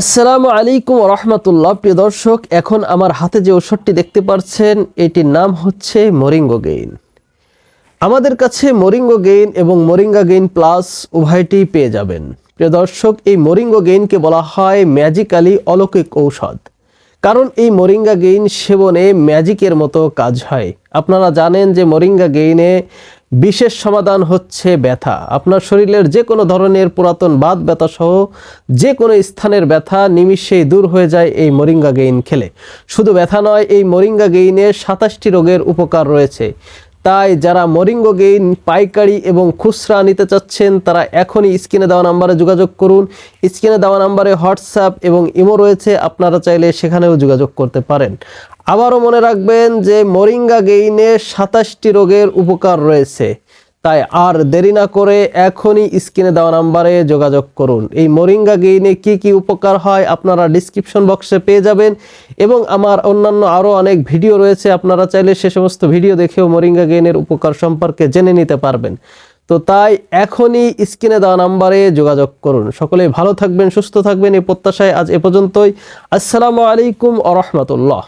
আসসালামু আলাইকুম রহমতুল্লাহ। প্রিয় দর্শক, এখন আমার হাতে যে ওষুধটি দেখতে পাচ্ছেন এটির নাম হচ্ছে মরিঙ্গো গেইন আমাদের কাছে মরিঙ্গো গেইন এবং মরিঙ্গা গেইন প্লাস উভয়টি পেয়ে যাবেন। প্রিয় দর্শক, এই মরিঙ্গো গেইনকে বলা হয় ম্যাজিক্যালি অলৌকিক ঔষধ। কারণ এই মরিঙ্গা গেইন সেবনে ম্যাজিকের মতো কাজ হয়। আপনারা জানেন যে মরিঙ্গা গেইনে বিশেষ সমাধান হচ্ছে ব্যথা। আপনার শরীরের যে কোনো ধরনের পুরাতন বাদ ব্যথা সহ যে কোনো স্থানের ব্যথা নিমিষেই দূর হয়ে যায় এই মরিঙ্গা গেইন খেলে। শুধু ব্যথা নয়, এই মরিঙ্গা গেইনে সাতাশটি রোগের উপকার রয়েছে। তাই যারা মরিঙ্গো গেইন, পাইকারি এবং খুচরা নিতে চাচ্ছেন, তারা এখনই স্ক্রিনে দেওয়া নাম্বারে যোগাযোগ করুন। স্ক্রিনে দেওয়া নাম্বারে হোয়াটসঅ্যাপ এবং ইমো রয়েছে, আপনারা চাইলে সেখানেও যোগাযোগ করতে পারেন। আবারও মনে রাখবেন যে মরিঙ্গা গেইনে সাতাশটি রোগের উপকার রয়েছে। তাই আর দেরি না করে এখনই স্ক্রিনে দেওয়া নাম্বারে যোগাযোগ করুন। এই মরিঙ্গা গেইনে কি কি উপকার হয় আপনারা ডিসক্রিপশন বক্সে পেয়ে যাবেন এবং আমার অন্যান্য আরও অনেক ভিডিও রয়েছে, আপনারা চাইলে সে সমস্ত ভিডিও দেখেও মরিঙ্গা গেইনের উপকার সম্পর্কে জেনে নিতে পারবেন। তো তাই এখনই স্ক্রিনে দেওয়া নাম্বারে যোগাযোগ করুন। সকলেই ভালো থাকবেন, সুস্থ থাকবেন, এই প্রত্যাশায় আজ এ পর্যন্তই। আসসালামু আলাইকুম আ রহমতুল্লাহ।